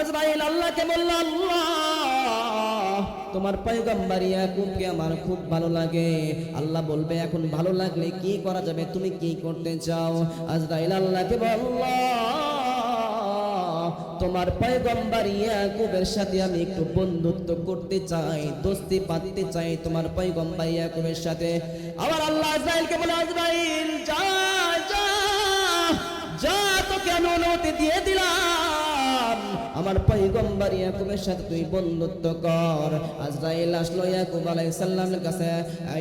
আজরাইল আল্লাহকে আল্লাহ, তোমার পয়গম্বর ইয়াকুবকে আমার খুব ভালো লাগে। আল্লাহ বলবে, এখন ভালো লাগলে কি করা যাবে? তুমি কি করতে চাও? আজরাইল আল্লাহকে বলল, তোমার পয়গম্বর ইয়াকুবের সাথে আমি একটু বন্ধুত্ব করতে চাই, দোস্তি পাততে চাই তোমার পয়গম্বর ইয়াকুবের সাথে। আবার আল্লাহ আজরাইলকে বলে, আজরাইল, যা যা যা, তোকে আমি অনুমতি দিয়ে দিলাম। আমার পয়গম্বর ইয়াকুবের সাথে তুই বন্ধুত্ব কর। আজরাইল আসলো ইয়াকুব আলাইহিস কাছে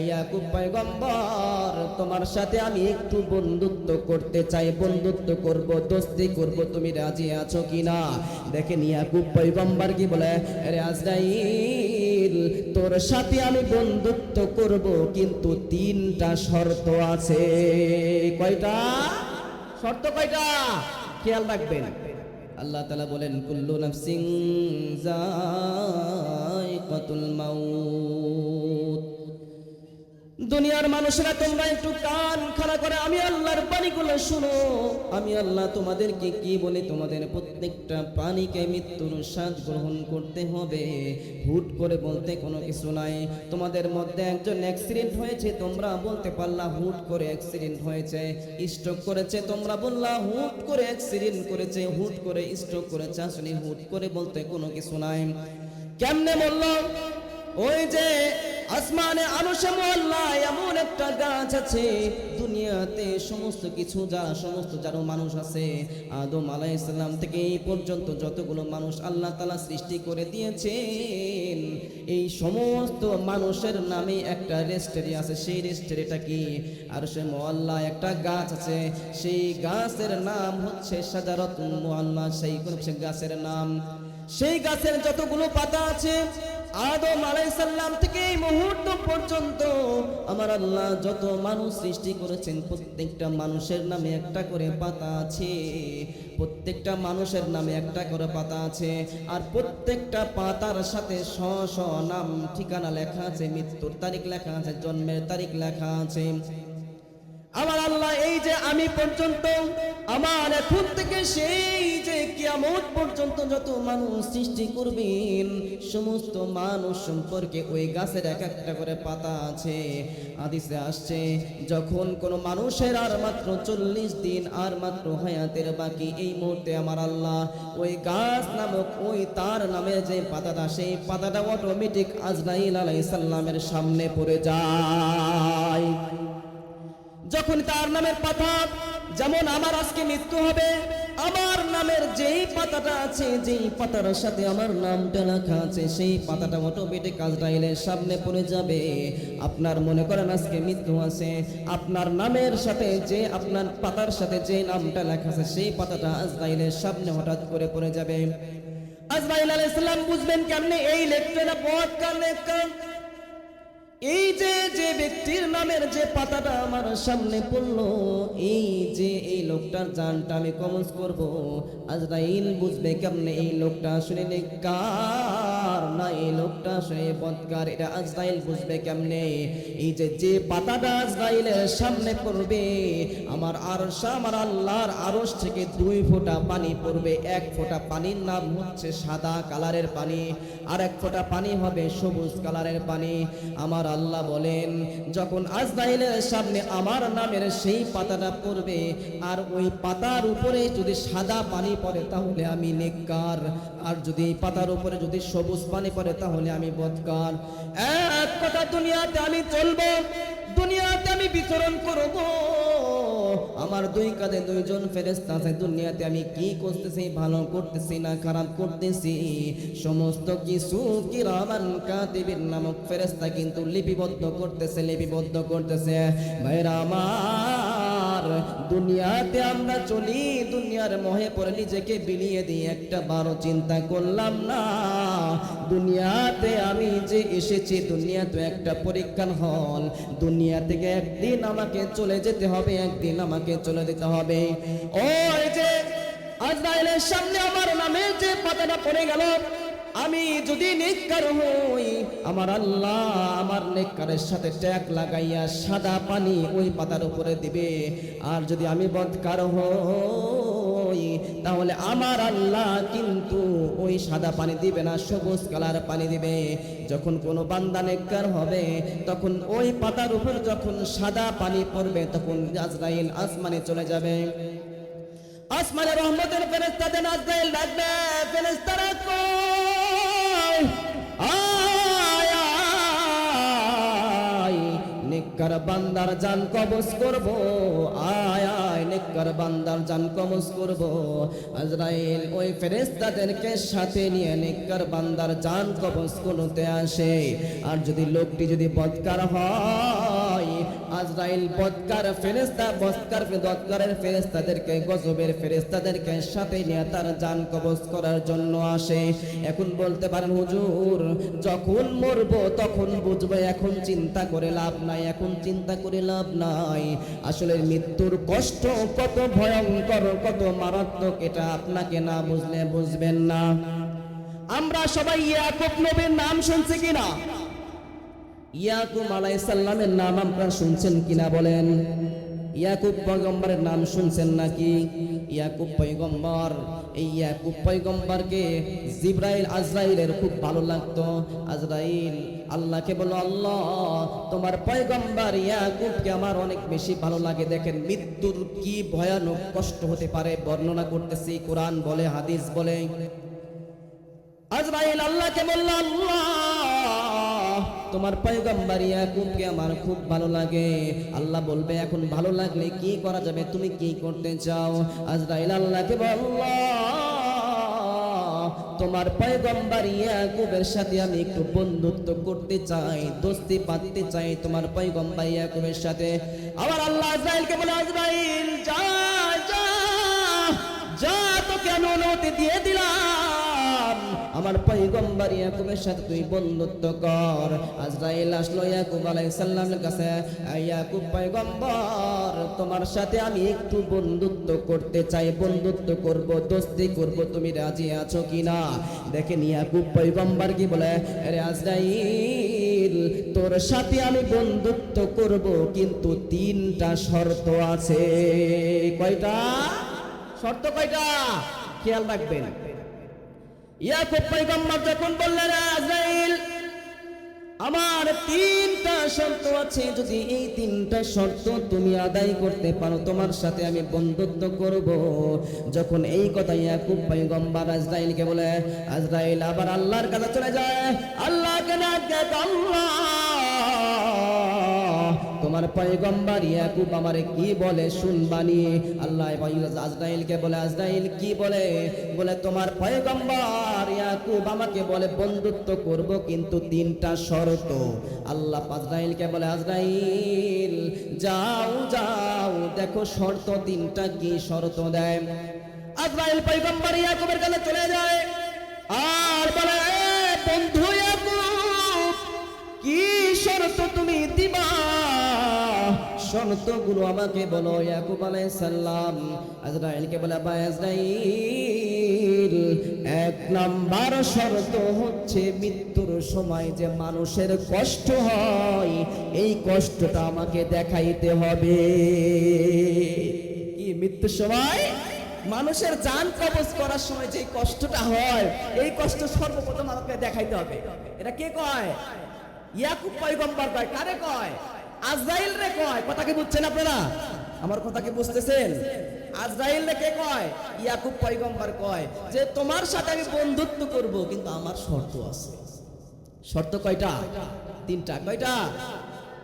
ইয়াকুব পয়গম্বর, তোমার সাথে আমি একটু বন্ধুত্ব করতে চাই। বন্ধুত্ব করব, দোস্তি করব, তুমি রাজি আছো কিনা? দেখেন ইয়াকুব পয়গম্বর কি বলে, আরে আজরাইল, তোর সাথে আমি বন্ধুত্ব করব, কিন্তু তিনটা শর্ত আছে। কয়টা? শর্ত কয়টা? খেয়াল রাখবেন। আল্লাহ তালা বলেন কুল্লু নাফসিং কতুল মাউত। দুনিয়ার মানুষরা তোমরা একটু কান খাড়া করে, আমি আল্লাহর বাণীগুলো শুনো। আমি আল্লাহ তোমাদেরকে কি বলে? তোমাদের প্রত্যেকটা পানিকে মৃত্যুর স্বাদ গ্রহণ করতে হবে। হুট করে বলতে কোনো কিছু নাই। তোমাদের মধ্যে একজন অ্যাক্সিডেন্ট হয়েছে, তোমরা বলতে পারলা হুট করে অ্যাক্সিডেন্ট হয়েছে। স্ট্রোক করেছে, তোমরা বললা হুট করে অ্যাক্সিডেন্ট করেছে। হুট করে স্ট্রোক করেছে, আসলে হুট করে বলতে কোনো কিছু নাই। কেমনে বলল ওই যে আসমানে আনুষে মোল্লা এমন একটা গাছ আছে, দুনিয়াতে সমস্ত কিছু যা সমস্ত যারা মানুষ আছে, আদম আলাই ইসলাম থেকে এই পর্যন্ত যতগুলো মানুষ আল্লাহ তালা সৃষ্টি করে দিয়েছেন, এই সমস্ত মানুষের নামে একটা রেস্টারি আছে, সেই রেস্টারিটা কি? আর সে মোয়াল্লা একটা গাছ আছে, সেই গাছের নাম হচ্ছে সাজারত মোয়াল্লা সেই গাছের নাম। সেই গাছের যতগুলো পাতা আছে আদম আলাইসাল্লাম থেকে এই মুহূর্ত পর্যন্ত আমার আল্লাহ যত মানুষ সৃষ্টি করেছেন, প্রত্যেকটা মানুষের নামে একটা করে পাতা আছে। প্রত্যেকটা মানুষের নামে একটা করে পাতা আছে। আর প্রত্যেকটা পাতার সাথে স স নাম ঠিকানা লেখা আছে, মৃত্যুর তারিখ লেখা আছে, জন্মের তারিখ লেখা আছে। আমার আল্লাহ, এই যে আমি পর্যন্ত, আমার এখন থেকে সেই যে কিয়ামত পর্যন্ত যত মানুষ সৃষ্টি করবেন, সমস্ত মানুষ সম্পর্কে ওই গাছের এক একটা করে পাতা আছে। আদিসে আসছে, যখন কোনো মানুষের আর মাত্র চল্লিশ দিন, আর মাত্র হায়াতের বাকি, এই মুহূর্তে আমার আল্লাহ ওই গাছ নামক ওই তার নামের যে পাতাটা, সেই পাতাটা অটোমেটিক আজরাইল সালামের সামনে পড়ে যায়। যখন তার নামের পাতা যেমন আমার আজকে মৃত্যু হবে, আমার নামের যেই পাতাটা আছে, যেই পাতার সাথে আমার নামটা লেখা আছে, সেই পাতাটা অটোমেটিক আজরাইলের সামনে পড়ে যাবে। আপনার মনে করেন আজকে মৃত্যু আছে, আপনার নামের সাথে যে, আপনার পাতার সাথে যে নামটা লেখা আছে, সেই পাতাটা আজরাইলের সামনে হঠাৎ করে পড়ে যাবে। আজরাইল আলাইহিস সালাম বুঝবেন কেমনে এই লেখটা পথ কার লেখা এই যে যে ব্যক্তির নামের যে পাতাটা আমার সামনে পড়ল, এই যে এই লোকটার জানটা আমি কমজ করব। আজরাইল বুঝবে কেমনে এই লোকটা আসলে নেককার না এই লোকটা আসলে বদকার, এটা আজরাইল বুঝবে কেমনে? এই যে যে পাতাটা আজরাইলের সামনে পড়বে, আমার আরশ, আমার আল্লাহর আরশ থেকে দুই ফোঁটা পানি পড়বে। এক ফোঁটা পানির নাম হচ্ছে সাদা কালারের পানি, আর এক ফোঁটা পানি হবে সবুজ কালারের পানি। আমার আল্লাহ বলেন, যখন আজরাইলের সামনে আমার নামের সেই পাতাটা পড়বে, আর ওই পাতার উপরে যদি সাদা পানি পড়ে তাহলে আমি নেককার, আর যদি এই পাতার উপরে যদি সবুজ পানি পড়ে তাহলে আমি বদকার। এক কথা দুনিয়াতে আমি চলবো, দুনিয়াতে আমি বিচরণ করব। আমার দুই কাঁধে দুইজন ফেরেস্তা আছে দুনিয়াতে, আমি কি করতেছি? ভালো করতেছি না খারাপ করতেছি? সমস্ত কিছু কিরামান কাতিবির নামক ফেরেস্তা কিন্তু লিপিবদ্ধ করতেছে লিপিবদ্ধ করতেছে। ভাইরা দুনিয়াতে আমরা চলি, দুনিয়ার মহে পড়ে নিজেকে বিলিয়ে দিই একটা বারো চিন্তা করলাম না। দুনিয়াতে আমি যে এসেছি দুনিয়া তো একটা পরীক্ষার হল। দুনিয়া থেকে একদিন আমাকে চলে যেতে হবে, একদিন আমাকে চলে যেতে হবে। ওই যে আজরাইলের সামনে আমার নামে যে পাতাটা পড়ে গেল আমি যদি নেককার হই, আমার আল্লাহ আমার নেককারের সাথে ট্যাগ লাগাইয়া সাদা পানি ওই পাতার উপরে দিবে। আর যদি আমি বদকার হই, তাহলে আমার আল্লাহ কিন্তু ওই সাদা পানি দিবে না, সবুজ কালার পানি দিবে। যখন কোনো বান্দা নেককার হবে, তখন ওই পাতার উপর যখন সাদা পানি পড়বে, তখন আজরাইল আসমানে চলে যাবে। আসমানে রহমতের ফেরেস্তাদের আজরাইল ডাকবে ফেরেস্তারা কই? নেককার বান্দার জান কবজ করব। আয় আয় নেককার বান্দার জান কবজ করব। আজরাইল ওই ফেরেশতাদেরকে সাথে নিয়ে নেককার বান্দার জান কবজ করতে আসে। আর যদি লোকটি যদি বদকার হয় আজরাইল বদকার ফেরেশতা বদকার বদকারের ফেরেশতাদেরকে, গজবের ফেরেশতাদেরকে সাথে নিয়ে তার জান কবজ করার জন্য আসে। এখন বলতে পারেন, হুজুর, যখন মরবো তখন বুঝব, এখন চিন্তা করে লাভ নাই, এখন চিন্তা করে লাভ নাই। আসলে মৃত্যুর কষ্ট কত ভয়ঙ্কর, কত মারাত্মক, এটা আপনাকে না বুঝলে বুঝবেন না। আমরা সবাই ইয়াকুব নবীর নাম শুনছি কিনা? ইয়াকুব আলাইসাল্লামের নাম আপনারা শুনছেন কিনা বলেন? ইয়াকুব পয়গম্বরের নাম শুনছেন নাকি? ইয়াকুব পয়গম্বর, এই ইয়াকুব পয়গম্বরকে জিব্রাইল, আজরাইলের খুব ভালো লাগতো। আজরাইল, আল্লাহকে বলো, আল্লাহ, তোমার পয়গম্বর ইয়াকুবকে আমার অনেক বেশি ভালো লাগে। দেখেন মৃত্যুর কি ভয়ানক কষ্ট হতে পারে, বর্ণনা করতেছি, কোরআন বলে, হাদিস বলে। আজরাইল আল্লাহকে বলল, আল্লাহ তোমার পয়গম্বর ইয়াকুবকে আমার খুব ভালো লাগে। আল্লাহ বলবে, এখন ভালো লাগলে কি করা যাবে? তুমি কি করতে চাও? আজরাইল আল্লাহকে বলল, তোমার পয়গম্বর ইয়াকুবের সাথে আমি একটু বন্ধুত্ব করতে চাই, দোস্তি পাততে চাই তোমার পয়গম্বর ইয়াকুবের সাথে। আবার আল্লাহ আজরাইলকে বলে, আজরাইল, যা যা যা, তোকে আমি অনুমতি দিয়ে দিলাম। আমার পয়গম্বর ইয়াকুবের সাথে তুই বন্ধুত্ব কর। আজরাইল আসলো ইয়াকুব কাছে ইয়াকুব পয়গম্বর, তোমার সাথে আমি একটু বন্ধুত্ব করতে চাই, বন্ধুত্ব করব, দোস্তি করব, তুমি রাজি আছো কিনা? দেখেন ইয়াকুব পয়গম্বর কি বলে, আরে আজরাইল, তোর সাথে আমি বন্ধুত্ব করব, কিন্তু তিনটা শর্ত আছে। কয়টা? শর্ত কয়টা? খেয়াল রাখবেন। ইয়াকুব যখন বললেন আমার তিনটা শর্ত আছে। যদি এই তিনটা শর্ত তুমি আদায় করতে পারো, তোমার সাথে আমি বন্ধুত্ব করব। যখন এই কথা ইয়াকুব পয়গম্বর আজরাইলকে বলে, আজরাইল, আবার আল্লাহর কাছে চলে যায়। আল্লাহকে না আল্লাহ। তোমার পয়গম্বর ইয়াকুব আমারে কি বলে শুনবানি? আল্লাহ আজরাইলকে বলে, আজরাইল কি বলে? বলে, তোমার পয়গম্বর ইয়াকুব আমাকে বলে, বন্ধুত্ব করব কিন্তু তিনটা শর্ত। আল্লাহ আজরাইলকে বলে, আজরাইল, যাও যাও, দেখো শর্ত তিনটা কি শর্ত দেয়। আজরাইল পয়গম্বর ইয়াকুবের কাছে চলে যায়। আর বলে শর্তগুলো আমাকে বলো, ইয়াকুব আলাইহিস আজরাইলকে বলে বা আজরাইল, এক নাম্বার শর্ত হচ্ছে মৃত্যুর সময় যে মানুষের কষ্ট হয়, এই কষ্টটা আমাকে দেখাইতে হবে। কি, মৃত্যুর সময়? মানুষের জান কবজ করার সময় যে কষ্টটা হয়, এই কষ্ট সর্বপ্রথম আমাকে দেখাইতে হবে। এটা কে কয়? ইয়াকুব পয়গম্বর কয়, কারে কয়? আজরাইল রে কয়, কথা কি বুঝছেন আপনারা? আমার কথা কি বুঝতেছেন? আজরাইল রে কে কয়? ইয়াকুব পয়গম্বর কয় যে, তোমার সাথে আমি বন্ধুত্ব করব, কিন্তু আমার শর্ত আছে। শর্ত কয়টা? তিনটা। কয়টা?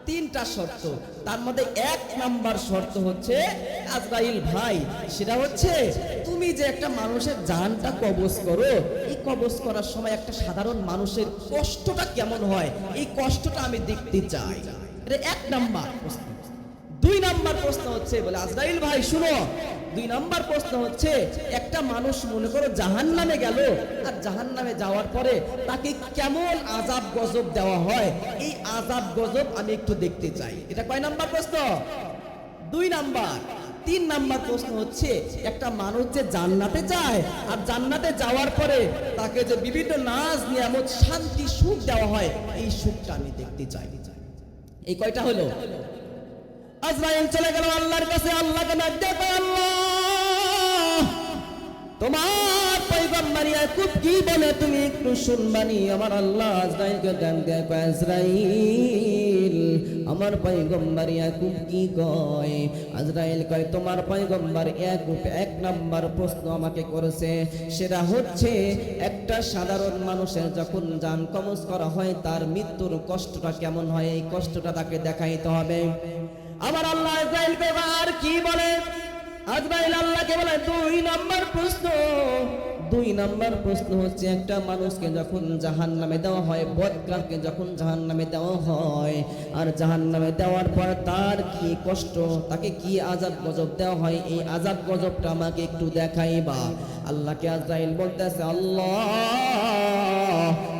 তিনটা শর্ত। তার মধ্যে এক নাম্বার শর্ত হচ্ছে, আজরাইল ভাই, সেটা হচ্ছে তুমি যে একটা মানুষের জানটা কবজ করো, এই কবজ করার সময় একটা সাধারণ মানুষের কষ্টটা কেমন হয়? এই কষ্টটা আমি দেখতে চাই। এটা এক নাম্বার প্রশ্ন। দুই নাম্বার প্রশ্ন হচ্ছে, বলে আজরাইল ভাই, শুনো। দুই নাম্বার প্রশ্ন হচ্ছে, একটা মানুষ মনে করো জাহান নামে গেল, আর জাহান নামে যাওয়ার পরে তাকে কেমন আজাব গজব দেওয়া হয়? এই আজাব গজব আমি একটু দেখতে চাই। এটা কয় নাম্বার প্রশ্ন? দুই নাম্বার। তিন নাম্বার প্রশ্ন হচ্ছে, একটা মানুষ যে জান্নাতে যায়, আর জান্নাতে যাওয়ার পরে তাকে যে বিভিন্ন নাচ নিয়ামত, শান্তি, সুখ দেওয়া হয়, এই সুখটা আমি দেখতে চাই। এই কয়টা হলো? আজরাইল চলে গেল আল্লাহর কাছে, আল্লাহকে দেখো আল্লাহ। তোমার পয়গম্বর খুব কি বলে? তুমি একটু শুনবানি, আমার আল্লাহ আজরাইলকে ডাক দেয় আজরাইল। আমার পয়গম্বর ইয়াকুব কি কয়? আজরাইল কয়, তোমার পয়গম্বর ইয়াকুব এক নাম্বার প্রশ্ন আমাকে করেছে। সেটা হচ্ছে, একটা সাধারণ মানুষের যখন যান কমজ করা হয়, তার মৃত্যুর কষ্টটা কেমন হয়? এই কষ্টটা তাকে দেখাইতে হবে। আমার আল্লাহ আজরাইলকে আর কি বলে? আজরাইল আল্লাহকে বলে, দুই নম্বর প্রশ্ন। দুই নাম্বার প্রশ্ন হচ্ছে, একটা মানুষকে যখন জাহান নামে দেওয়া হয়, বদকারকে যখন জাহান নামে দেওয়া হয়, আর জাহান নামে দেওয়ার পর তার কি কষ্ট, তাকে কি আজাব গজব দেওয়া হয়, এই আজাব গজবটা আমাকে একটু দেখাই বা আল্লাহকে আজরাইল বলতেছে, আল্লাহ!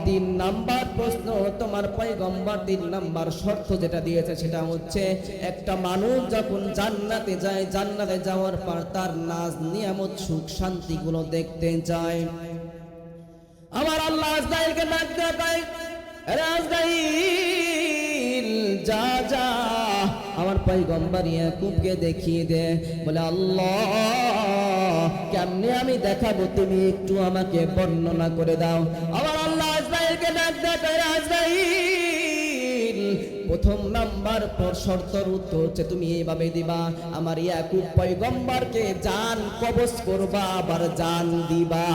তিন নাম্বার প্রশ্ন, তোমার পয়গম্বর তিন নাম্বার শর্ত যেটা দিয়েছে সেটা হচ্ছে, একটা মানুষ যখন জান্নাতে যায়, জান্নাতে যাওয়ার পর তার নাজ নিয়ামত, সুখ, শান্তিগুলো দেখতে যায়। আমার আল্লাহ আজরাইলকে ডাক দেয় তাই, আরে আজরাইল, যা যা। আমার পয়গম্বর ইয়াকুবকে দেখিয়ে দে, বলে, আল্লাহ, কেমনে আমি দেখাবো? তুমি একটু আমাকে বর্ণনা করে দাও। প্রথম নাম্বার পর শর্তর উত্তর হচ্ছে, তুমি এইভাবে দিবা, আমার ইয়াকুব পয়গম্বরকে জান কবজ করবা, আবার জান দিবা।